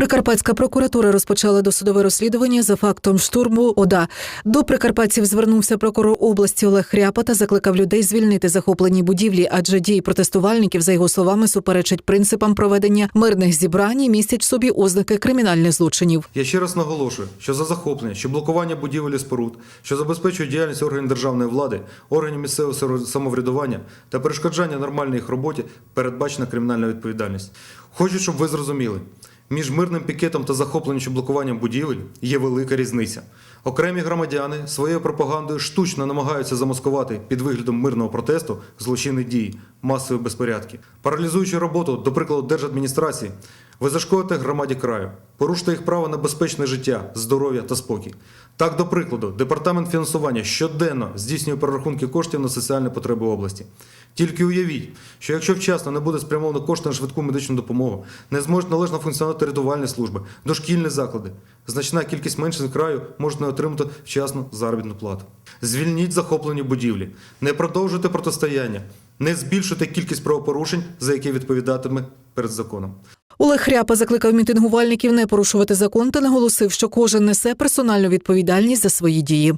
Прикарпатська прокуратура розпочала досудове розслідування за фактом штурму ОДА. До прикарпатців звернувся прокурор області Олег Хряпа та закликав людей звільнити захоплені будівлі, адже дії протестувальників, за його словами, суперечать принципам проведення мирних зібрань і містять в собі ознаки кримінальних злочинів. Я ще раз наголошую, що за захоплення, що блокування будівель і споруд, що забезпечують діяльність органів державної влади, органів місцевого самоврядування та перешкоджання нормальній їх роботі передбачена кримінальна відповідальність. Хочу, щоб ви зрозуміли. Між мирним пікетом та захопленням чи блокуванням будівель є велика різниця. Окремі громадяни своєю пропагандою штучно намагаються замаскувати під виглядом мирного протесту злочинні дії, масові безпорядки. Паралізуючи роботу, до прикладу, держадміністрації, ви зашкодите громаді краю, порушите їх право на безпечне життя, здоров'я та спокій. Так, до прикладу, департамент фінансування щоденно здійснює перерахунки коштів на соціальні потреби області. Тільки уявіть, що якщо вчасно не буде спрямовано кошти на швидку медичну допомогу, не зможуть належно функціонувати рятувальні служби, дошкільні заклади, значна кількість меншин краю можуть не отримати вчасну заробітну плату. Звільніть захоплені будівлі, не продовжуйте протистояння, не збільшуйте кількість правопорушень, за які відповідатиме перед законом. Олег Хряпа закликав мітингувальників не порушувати закон та наголосив, що кожен несе персональну відповідальність за свої дії.